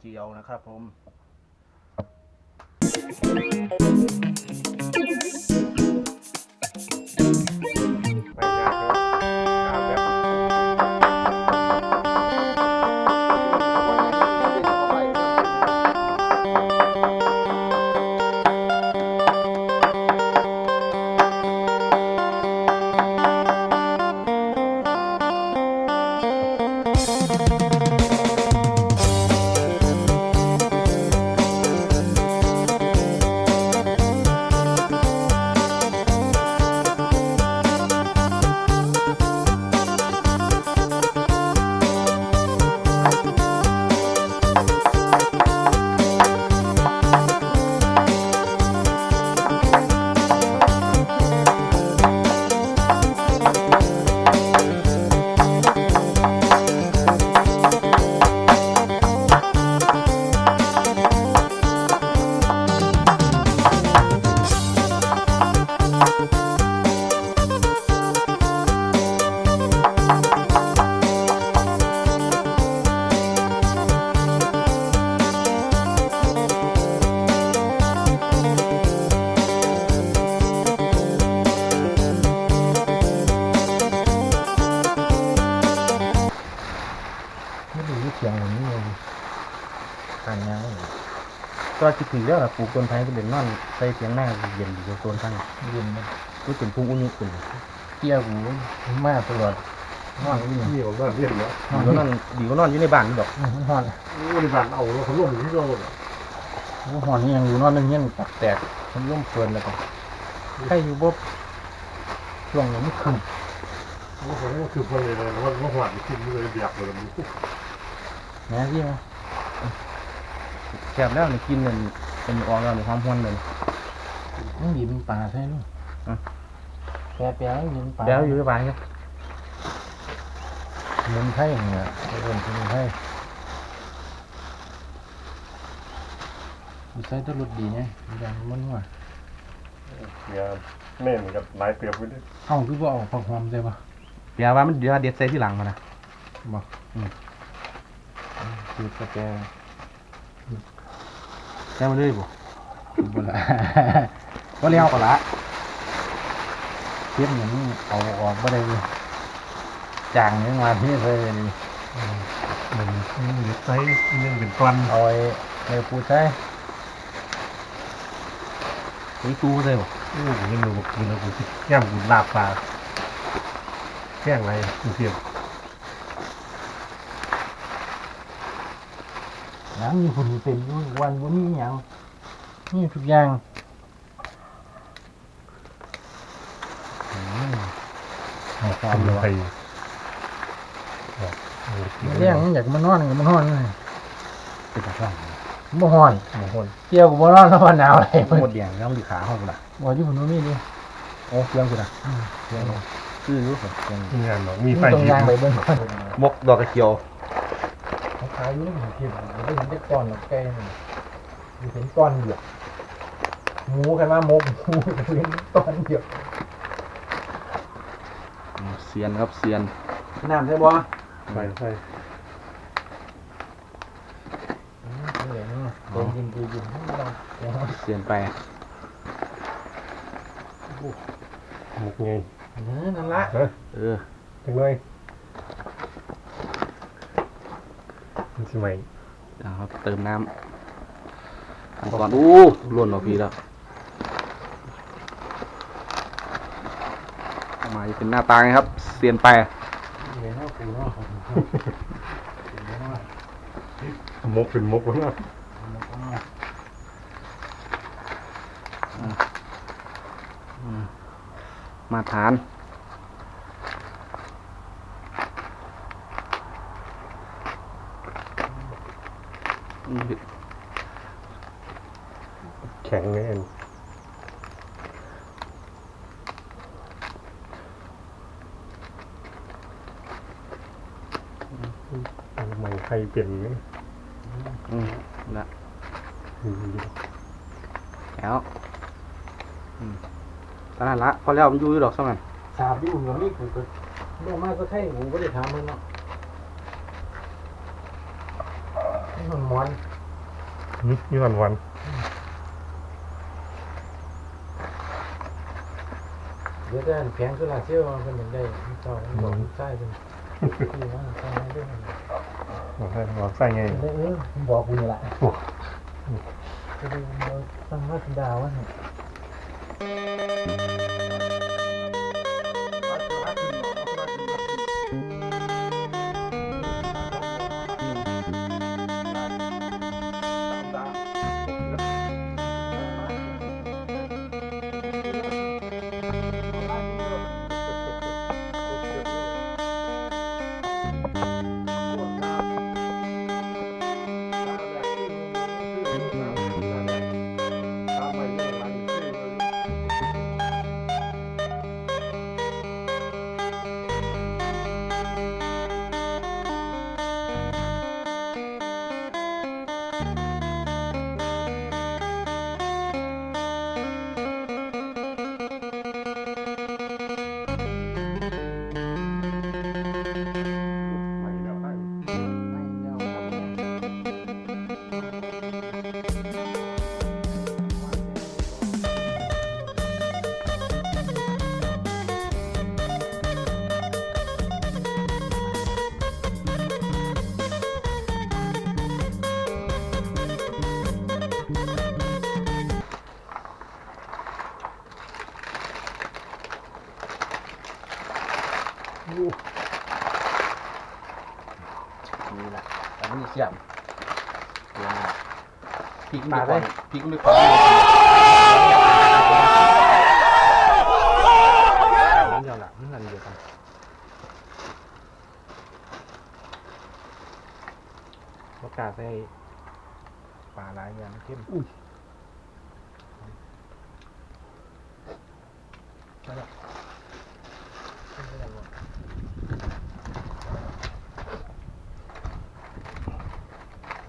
เจียวนะครับผม อย่างนี้เลยการงานก็คิดถึงแล้วล่ะปลูกต้นไผ่ก็เด่นนอนใส่เสียงหน้าเย็นอยู่ต้นข้างเย็นนะก็เป็นพุ่งอุ้ยขึ้นเกี่ยวหูมาตลอดนอนอยู่นี่นี่ผมก็เรียนแล้วดีก็นอนดีก็นอนอยู่ในบ้านนี่ดอกอื้อมันหอนบริบาลเอาเราเขาลงอยู่ที่เราเลยมันหอนนี่ยังอยู่นอนนึงเงี้ยตักแตกมันร่มเฟินแล้วก็ใครอยู่บบช่วงนี้มันขึ้นว่าผมก็คือคนเลยนะว่าว่าหวานกินเลยเบียกเลยมัน แม่ที่มาแคบแล้วนี่กินเงินเป็นออกแล้วในความห้วนเลยมันบีบมันปลาใช่ไหมอะแปรแปรมันบีบมันปลาแล้วอยู่ในบ้านครับสมุนไพรเนี่ยไอ้คนสมุนไพรมีใส่ตะลุดดีเนี่ยอย่างมันว่าเนี่ยแม่นกับนายเปรียบไว้ด้วยเอ้าคือว่าออกผักหอมใช่ปะเดี๋ยวว่ามันเดี๋ยวเด็ดใส่ที่หลังมานะบอกอืม คือกระแปรใส่มาเลยบ่บนละก็เลี้ยวก็ละเทียบอย่างนี้เอาออกไม่ได้เลยจางยังมาที่เคยนี่เหมือนมันอยู่ไซส์ยังเป็นกลันเอาไอ้เนื้อปูใช่ใส่ตู้เลยบ่โอ้โหยังดูกินแล้วกูย่ำกูลาบปลาแกล้งอะไรกูเทีย มน้ำมีฝุ่นเต็มอยู่วันวันนี้อย่างนี่ทุกอย่างอืมให้ความเลไทยยเรื่องมันอยากมานอนก็มานอนเลยเป็นตะกร้องบ่ฮ้อนบางคนเกี่ยวกับบ่นอนแล้วว่าหนาวอะไรหมดแดงแล้วมันดีขาห้องกูล่ะบ่ที่ผมมีดิโอ้เครื่องกูล่ะอืมเกี่ยวคือรู้สึกเครื่องมีงานหรอมีมีไฟตรงยิยางไปเบิ่งก่อนมกดอกกระเจียวเขาขายอยู่ในหมู่ที่ผมได้เห็นได้ก้อนหรอกแกนี่มีเห็นก้อนเดียวหมูกันว่ามกหมูเห็นก้อนเดียวอืมเซียนครับเซียนน้ำใช่บ่ไฟไฟเหลืองโดนกินดีกินไม่ต้องเดี๋ยวเซียนไปหมกไงเออนั่นละฮะเออจังเลยมัน สิใหม่นะครับเติมน้ำทำก่อนอู้ล้วนออกพีแล้วมาเป็นหน้าตาไงครับเซียนไปเดี๋ยวเอาปูเนาะครับเดี๋ยวเอามกเป็นมกแล้วนะเอามามาทาน แข็งไงเอ็นทำไมใครเปลี่ยนนี่อืมละอืมแล้วอืมตอนนั้นละ พอแล้วมันอยู่อยู่ดอกสมัยสาบอยู่กับนี่กูก็บ่มาก็ใช่กูบ่ได้ถามมันเนาะนี่ มันมอนนี่มีวันวันเดี๋ยวแต่แพงคือลาเซียวมันเป็นได้เจ้าบอกใช่เป็นคือว่าใช่ไหมด้วยบอกให้บอกใส่ไงเออบอกกูนี่แหละโอ้จะดูเราตั้งว่าสันดาว่าเนี่ย อันนี้เสียมพริกมาเลยพริกไม่พอมันเดียวละมันอันเดียวกันโอกาสใส่ปลาหลายอย่างเข้มเ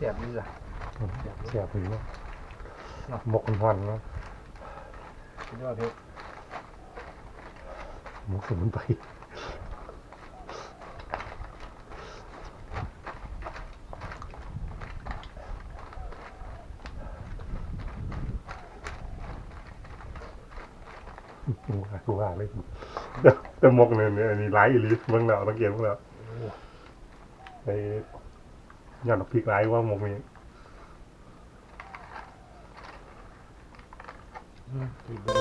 สียบนี่ล่ะเสียบถึงเนาะหมกวันเนาะคิดว่าเพชรหมกสมุนไพรกูว่ากูว่าเลยเดี๋ยวแต่หมกเนี่ยเนี่ยอันนี้ไลฟ์อีหลีเบิ่งแล้วสังเกตเบิ่งแล้วไอ้ ยอดดอกพริกไลฟ์ว่าหมกนี้กินไปเลย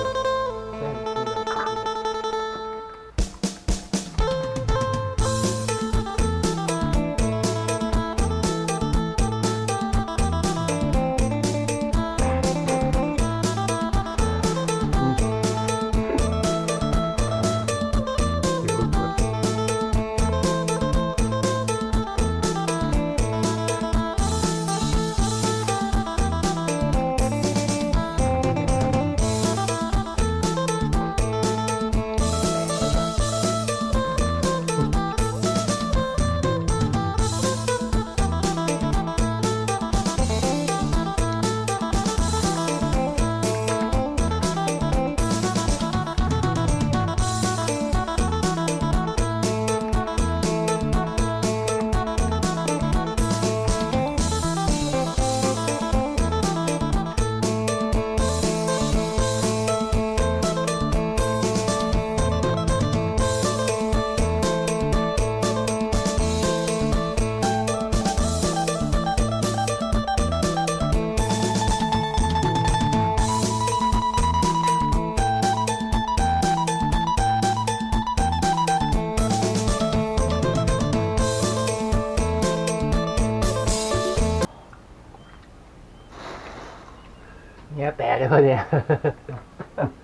เลย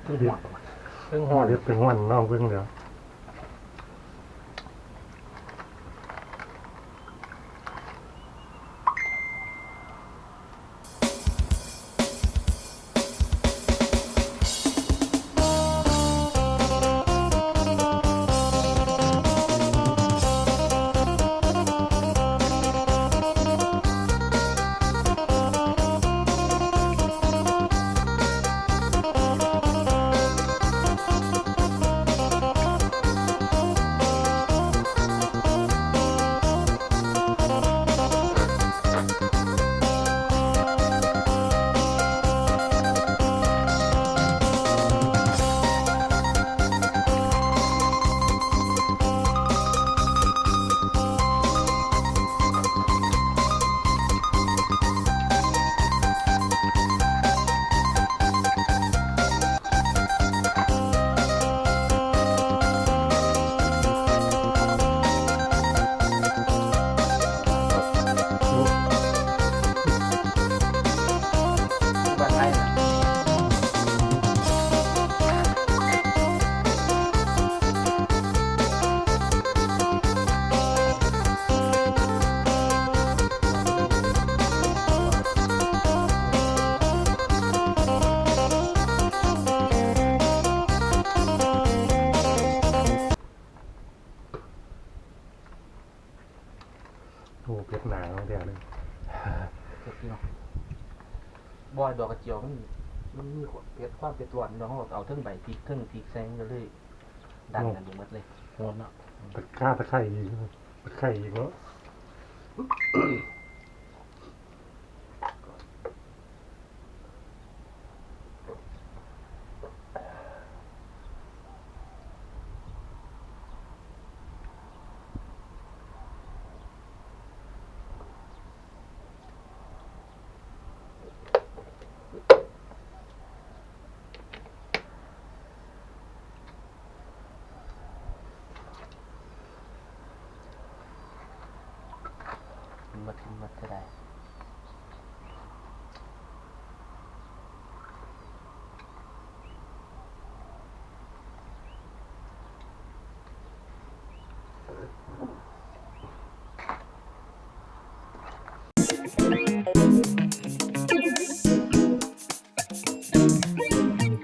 พอดีเดี๋ยวเพิ่งหห่ออดเดี๋ยวเป็นวันนอกเพิ่งเดี๋ยว โอ้เผ็ดหนาของแท้เลยเผ็ดเนาะบอยดอกกระเจียวมันมันมีความเผ็ดความเผ็ดร้อนเนาะเราเอาเทั้งใบพริกเทั้งพริกแซงก็เลยดันกันอยู่หมดเลยโคตรเนาะตะกร้าตะไคร้อีกตะไคร้อีกเนาะ มันมาถึงมันจะได้